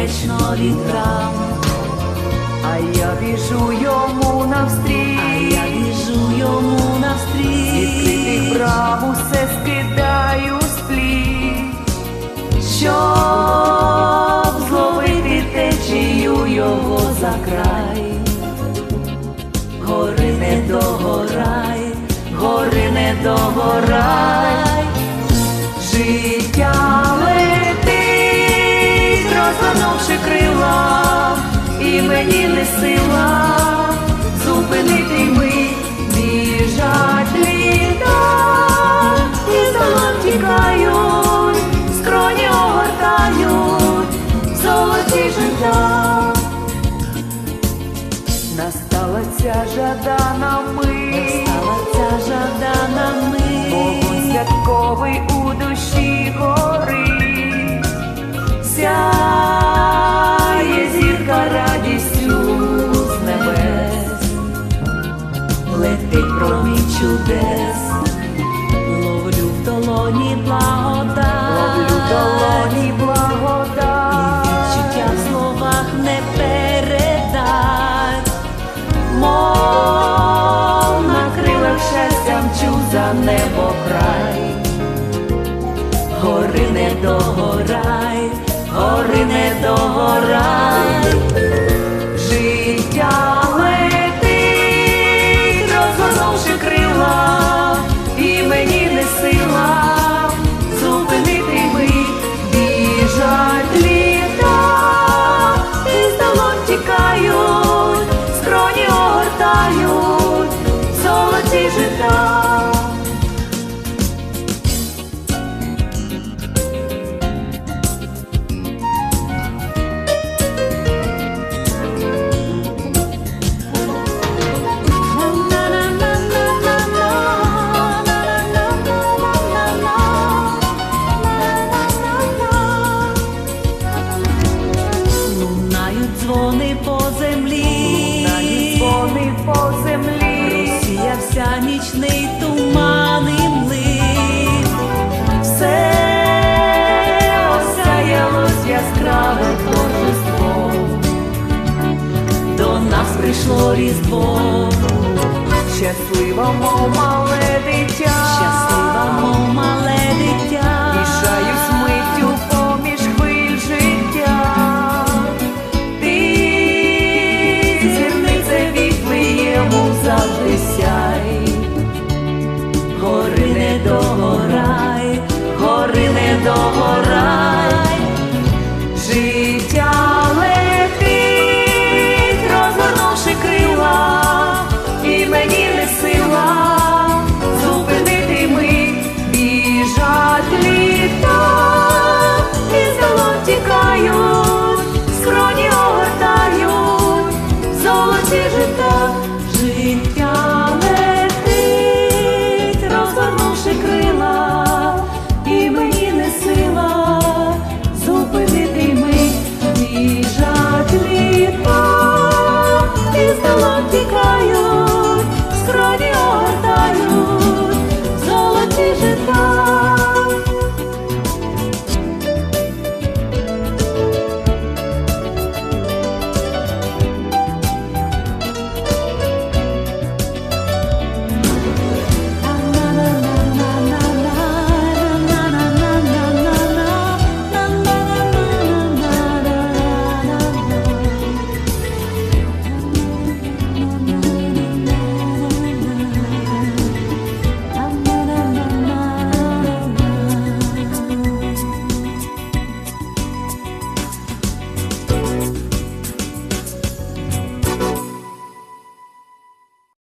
вдячно вітрам, а я біжу йому навстрій, а я біжу йому навстрій, Світлих брам усе скидаю з плід, щоб зловити течію його за край, гори не догорай, гори не догорай. мені не сила, зупинити ми біжать літа, і залом тікають, скроні огортають, золоті життя, настала ця жадана. 其实都。було різдво, щасливо, мов мале дитя, щасливо, мов мале дитя.